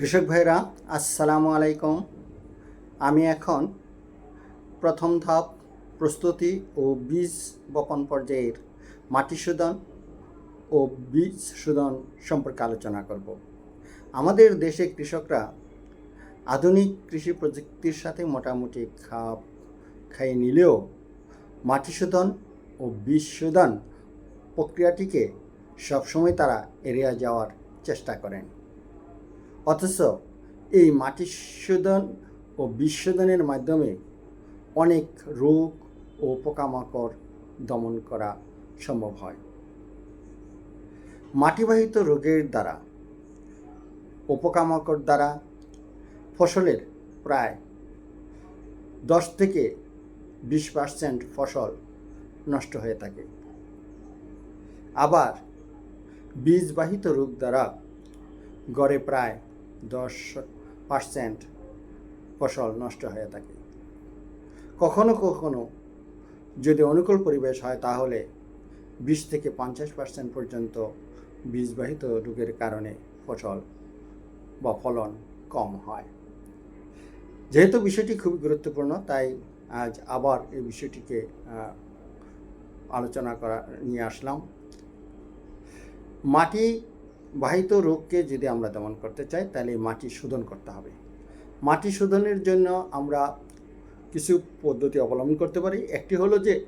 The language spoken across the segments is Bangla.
কৃষক ভাইরা আসসালামু আলাইকুম। আমি এখন প্রথম ধাপ প্রস্তুতি ও বীজ বপন পর্যায়ের মাটি শোধন ও বীজ শোধন সম্পর্কে আলোচনা করব। আমাদের দেশে কৃষকরা আধুনিক কৃষি প্রযুক্তির সাথে মোটামুটি খাপ খাইয়ে নিলেও মাটি শোধন ও বীজ শোধন প্রক্রিয়াটিকে সবসময় তারা এড়িয়ে যাওয়ার চেষ্টা করেন। অথচ এই মাটি শোধন ও বিশোধনের মাধ্যমে অনেক রোগ ও পোকামাকড় দমন করা সম্ভব হয়। মাটিবাহিত রোগের দ্বারা ও পোকামাকড় দ্বারা ফসলের প্রায় দশ থেকে বিশ পার্সেন্ট ফসল নষ্ট হয়ে থাকে। আবার বীজবাহিত রোগ দ্বারা গড়ে প্রায় দশ পার্সেন্ট ফসল নষ্ট হয়ে থাকে। কখনো কখনো যদি অনুকূল পরিবেশ হয়, তাহলে বিশ থেকে পঞ্চাশ পার্সেন্ট পর্যন্ত বীজবাহিত রোগের কারণে ফসল বা ফলন কম হয়। যেহেতু বিষয়টি খুবই গুরুত্বপূর্ণ, তাই আজ আবার এই বিষয়টিকে আলোচনা করা, নিয়ে আসলাম। মাটি বাহিত রোগকে যদি আমরা দমন করতে চাই, তাহলে মাটি শোধন করতে হবে। মাটি শোধনের জন্য আমরা কিছু পদ্ধতি অবলম্বন করতে পারি। একটি হলো যে,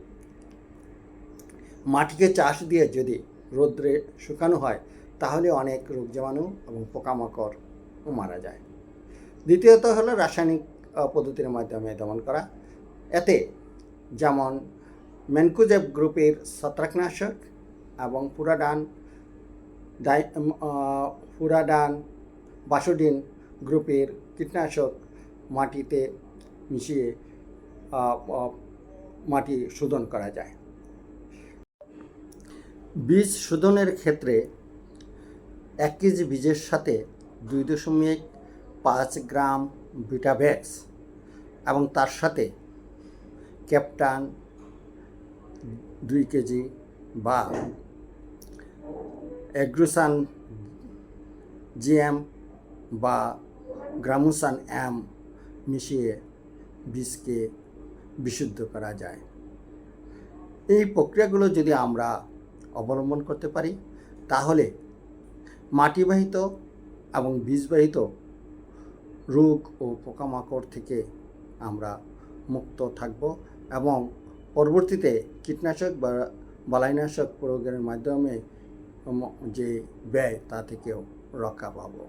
মাটিকে চাষ দিয়ে যদি রোদ্রে শুকানো হয়, তাহলে অনেক রোগ জীবাণু এবং পোকামাকড় মারা যায়। দ্বিতীয়ত হলো রাসায়নিক পদ্ধতির মাধ্যমে দমন করা। এতে যেমন ম্যানকুজেব গ্রুপের ছত্রাকনাশক এবং পুরাডান ডাই বাসোডিন গ্রুপের কীটনাশক মাটিতে মিশিয়ে মাটি শোধন করা যায়। বীজ শোধনের ক্ষেত্রে এক কেজি বীজের সাথে দুই দশমিক পাঁচ গ্রাম বিটাভ্যাক্স এবং তার সাথে ক্যাপ্টান দুই কেজি বা অ্যাগ্রোসান জিএম বা গ্রামুসান এম মিশিয়ে বীজকে বিশুদ্ধ করা যায়। এই প্রক্রিয়াগুলো যদি আমরা অবলম্বন করতে পারি, তাহলে মাটিবাহিত এবং বীজবাহিত রোগ ও পোকামাকড় থেকে আমরা মুক্ত থাকব এবং পরবর্তীতে কীটনাশক বা বালাইনাশক প্রয়োগের মাধ্যমে যে ব্যয় তা থেকেও রক্ষা পাবো।